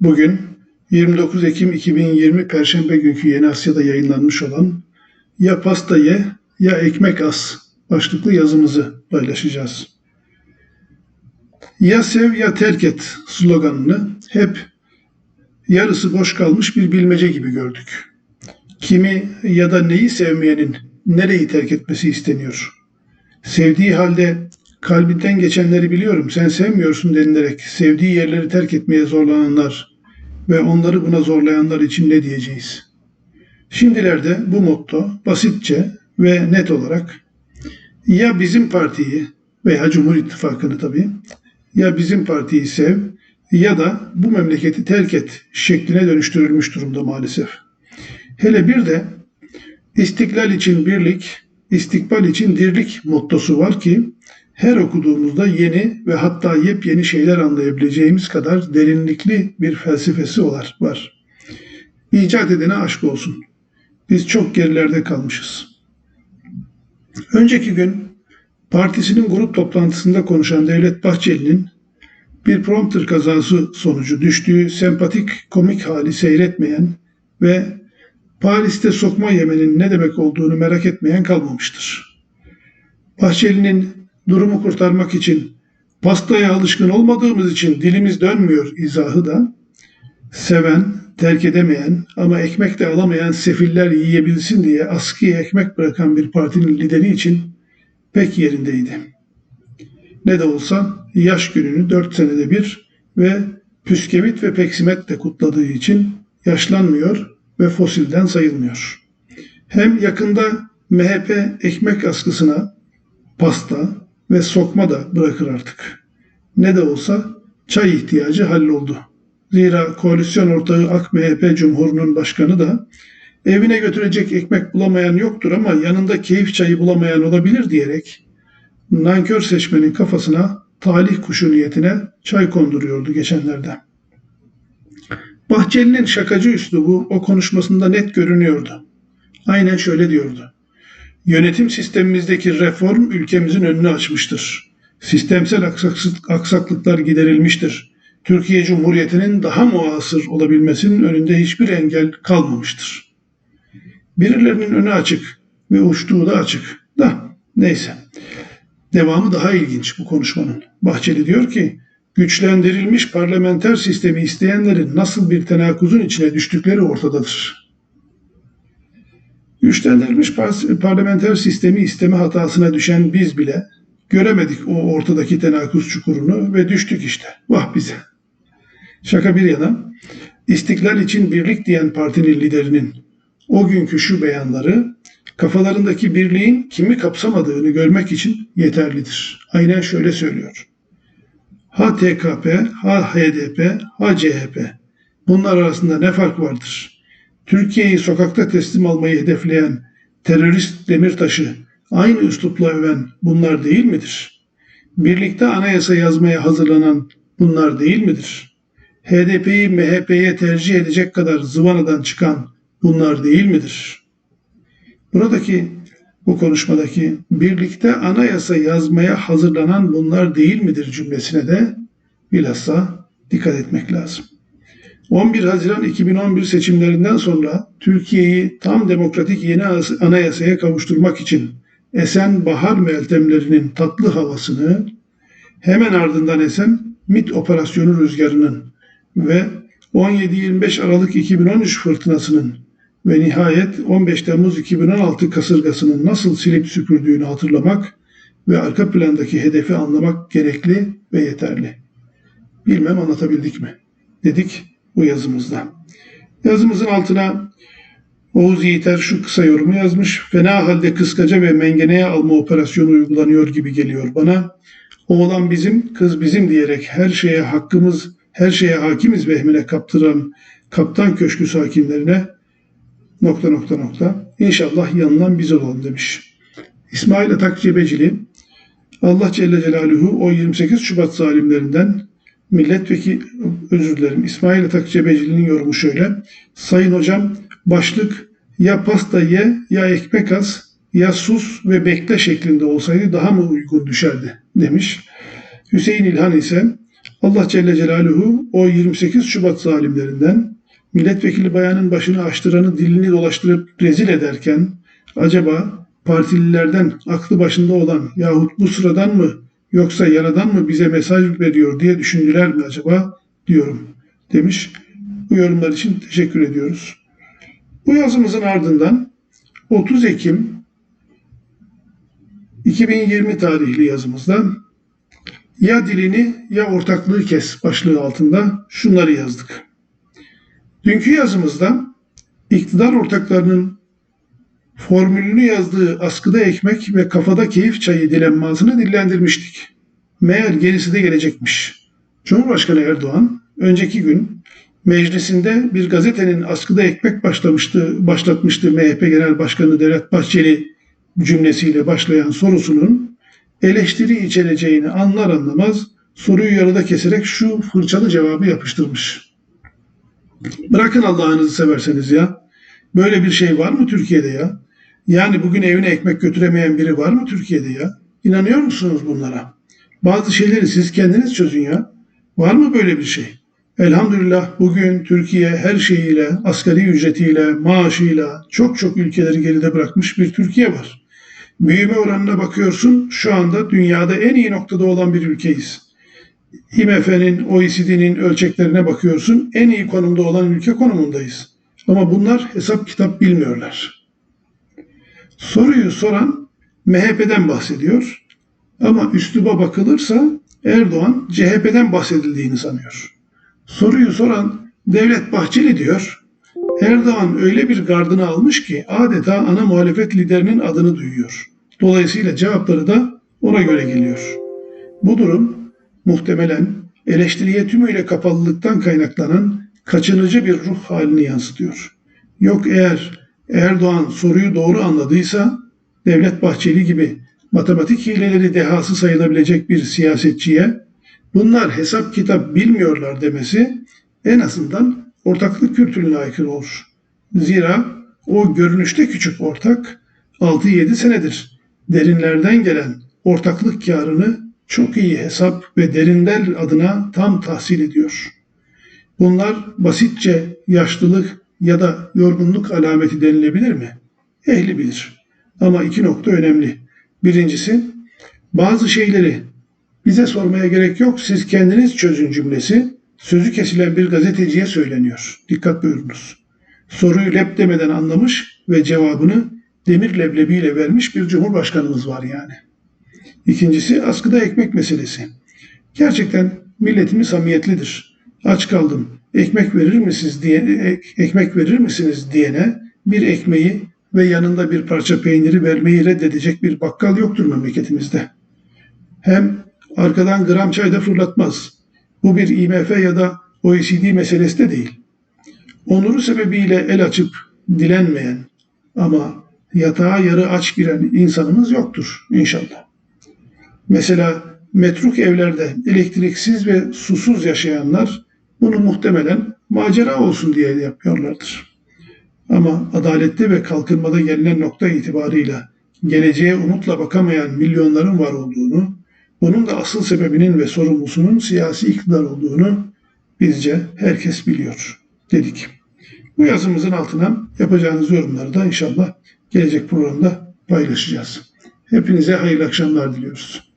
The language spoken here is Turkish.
Bugün 29 Ekim 2020 Perşembe günkü Yeni Asya'da yayınlanmış olan Ya pasta ye ya ekmek as başlıklı yazımızı paylaşacağız. Ya sev ya terk et sloganını hep yarısı boş kalmış bir bilmece gibi gördük. Kimi ya da neyi sevmeyenin nereyi terk etmesi isteniyor? Sevdiği halde kalbinden geçenleri biliyorum sen sevmiyorsun denilerek sevdiği yerleri terk etmeye zorlananlar ve onları buna zorlayanlar için ne diyeceğiz? Şimdilerde bu motto basitçe ve net olarak ya bizim partiyi veya Cumhur İttifakı'nı tabii ya bizim partiyi sev ya da bu memleketi terk et şekline dönüştürülmüş durumda maalesef. Hele bir de istiklal için birlik, istikbal için dirlik mottosu var ki her okuduğumuzda yeni ve hatta yepyeni şeyler anlayabileceğimiz kadar derinlikli bir felsefesi var. İcat edene aşk olsun. Biz çok gerilerde kalmışız. Önceki gün partisinin grup toplantısında konuşan Devlet Bahçeli'nin bir prompter kazası sonucu düştüğü sempatik komik hali seyretmeyen ve Paris'te sokma yemenin ne demek olduğunu merak etmeyen kalmamıştır. Bahçeli'nin durumu kurtarmak için pastaya alışkın olmadığımız için dilimiz dönmüyor izahı da seven, terk edemeyen ama ekmek de alamayan sefiller yiyebilsin diye askıya ekmek bırakan bir partinin lideri için pek yerindeydi. Ne de olsa yaş gününü dört senede bir ve püskevit ve peksimet de kutladığı için yaşlanmıyor ve fosilden sayılmıyor. Hem yakında MHP ekmek askısına pasta ve sokma da bırakır artık. Ne de olsa çay ihtiyacı halloldu. Zira koalisyon ortağı AK MHP Cumhurunun başkanı da evine götürecek ekmek bulamayan yoktur ama yanında keyif çayı bulamayan olabilir diyerek nankör seçmenin kafasına talih kuşu niyetine çay konduruyordu geçenlerde. Bahçeli'nin şakacı üslubu o konuşmasında net görünüyordu. Aynen şöyle diyordu. Yönetim sistemimizdeki reform ülkemizin önünü açmıştır. Sistemsel aksaklıklar giderilmiştir. Türkiye Cumhuriyeti'nin daha muasır olabilmesinin önünde hiçbir engel kalmamıştır. Birilerinin önü açık ve uçtuğu da açık. Da neyse. Devamı daha ilginç bu konuşmanın. Bahçeli diyor ki güçlendirilmiş parlamenter sistemi isteyenlerin nasıl bir tenakuzun içine düştükleri ortadadır. Güçlendirilmiş parlamenter sistemi isteme hatasına düşen biz bile göremedik o ortadaki tenakuz çukurunu ve düştük işte. Vah bize. Şaka bir yana, istiklal için birlik diyen partinin liderinin o günkü şu beyanları kafalarındaki birliğin kimi kapsamadığını görmek için yeterlidir. Aynen şöyle söylüyor. Ha TKP, ha HDP, ha CHP. Bunlar arasında ne fark vardır? Türkiye'yi sokakta teslim almayı hedefleyen terörist Demirtaş'ı aynı üslupla öven bunlar değil midir? Birlikte anayasa yazmaya hazırlanan bunlar değil midir? HDP'yi MHP'ye tercih edecek kadar zıvanadan çıkan bunlar değil midir? Buradaki bu konuşmadaki birlikte anayasa yazmaya hazırlanan bunlar değil midir cümlesine de bilhassa dikkat etmek lazım. 11 Haziran 2011 seçimlerinden sonra Türkiye'yi tam demokratik yeni anayasaya kavuşturmak için esen bahar meltemlerinin tatlı havasını hemen ardından esen MIT operasyonu rüzgarının ve 17-25 Aralık 2013 fırtınasının ve nihayet 15 Temmuz 2016 kasırgasının nasıl silip süpürdüğünü hatırlamak ve arka plandaki hedefi anlamak gerekli ve yeterli. Bilmem anlatabildik mi? Dedik bu yazımızda. Yazımızın altına Oğuz Yiğiter şu kısa yorumu yazmış. Fena halde kıskaca ve mengeneye alma operasyonu uygulanıyor gibi geliyor bana. Oğlan bizim, kız bizim diyerek her şeye hakkımız, her şeye hakimiz vehmine kaptıran kaptan köşkü sakinlerine nokta nokta nokta. İnşallah yanılan biz olalım demiş. İsmail Atak Cebecili Allah Celle Celaluhu o 28 Şubat zalimlerinden milletvekili özür dilerim İsmail Atak Cebecili'nin yorumu şöyle. Sayın hocam başlık ya pasta ye ya ekmek az ya sus ve bekle şeklinde olsaydı daha mı uygun düşerdi demiş. Hüseyin İlhan ise Allah Celle Celaluhu o 28 Şubat zalimlerinden milletvekili bayanın başını açtıranı dilini dolaştırıp rezil ederken acaba partililerden aklı başında olan yahut bu sıradan mı yoksa yaradan mı bize mesaj veriyor diye düşündüler mi acaba diyorum demiş. Bu yorumlar için teşekkür ediyoruz. Bu yazımızın ardından 30 Ekim 2020 tarihli yazımızda ya dilini ya ortaklığı kes başlığı altında şunları yazdık. Dünkü yazımızda iktidar ortaklarının formülünü yazdığı askıda ekmek ve kafada keyif çayı dilenmasını dillendirmiştik. Meğer gerisi de gelecekmiş. Cumhurbaşkanı Erdoğan önceki gün meclisinde bir gazetenin askıda ekmek başlamıştı, başlatmıştı MHP Genel Başkanı Devlet Bahçeli cümlesiyle başlayan sorusunun eleştiri içereceğini anlar anlamaz soruyu yarıda keserek şu fırçalı cevabı yapıştırmış. Bırakın Allah'ınızı severseniz ya. Böyle bir şey var mı Türkiye'de ya? Yani bugün evine ekmek götüremeyen biri var mı Türkiye'de ya? İnanıyor musunuz bunlara? Bazı şeyleri siz kendiniz çözün ya. Var mı böyle bir şey? Elhamdülillah bugün Türkiye her şeyiyle, asgari ücretiyle, maaşıyla çok çok ülkeleri geride bırakmış bir Türkiye var. Büyüme oranına bakıyorsun şu anda dünyada en iyi noktada olan bir ülkeyiz. IMF'nin, OECD'nin ölçeklerine bakıyorsun en iyi konumda olan ülke konumundayız. Ama bunlar hesap kitap bilmiyorlar. Soruyu soran MHP'den bahsediyor. Ama üsluba bakılırsa Erdoğan CHP'den bahsedildiğini sanıyor. Soruyu soran Devlet Bahçeli diyor. Erdoğan öyle bir gardını almış ki adeta ana muhalefet liderinin adını duyuyor. Dolayısıyla cevapları da ona göre geliyor. Bu durum muhtemelen eleştiriye tümüyle kapalılıktan kaynaklanan kaçınıcı bir ruh halini yansıtıyor. Yok eğer Erdoğan soruyu doğru anladıysa Devlet Bahçeli gibi matematik hileleri dehası sayılabilecek bir siyasetçiye bunlar hesap kitap bilmiyorlar demesi en azından ortaklık kültürüne aykırı olur. Zira o görünüşte küçük ortak 6-7 senedir derinlerden gelen ortaklık karını çok iyi hesap ve derinden adına tam tahsil ediyor. Bunlar basitçe yaşlılık ya da yorgunluk alameti denilebilir mi? Ehli bilir. Ama iki nokta önemli. Birincisi bazı şeyleri bize sormaya gerek yok siz kendiniz çözün cümlesi sözü kesilen bir gazeteciye söyleniyor. Dikkat buyurunuz. Soruyu lep demeden anlamış ve cevabını demir leblebiyle vermiş bir cumhurbaşkanımız var yani. İkincisi askıda ekmek meselesi. Gerçekten milletimiz samiyetlidir. Aç kaldım. Ekmek verir misiniz diye ek, ekmek verir misiniz diyene bir ekmeği ve yanında bir parça peyniri vermeyi reddedecek bir bakkal yoktur memleketimizde. Hem arkadan gram çay da fırlatmaz. Bu bir IMF ya da OECD meselesi de değil. Onuru sebebiyle el açıp dilenmeyen ama yatağa yarı aç giren insanımız yoktur inşallah. Mesela metruk evlerde elektriksiz ve susuz yaşayanlar bunu muhtemelen macera olsun diye yapıyorlardır. Ama adalette ve kalkınmada gelinen nokta itibarıyla geleceğe umutla bakamayan milyonların var olduğunu, bunun da asıl sebebinin ve sorumlusunun siyasi iktidar olduğunu bizce herkes biliyor dedik. Bu yazımızın altına yapacağınız yorumları da inşallah gelecek programda paylaşacağız. Hepinize hayırlı akşamlar diliyoruz.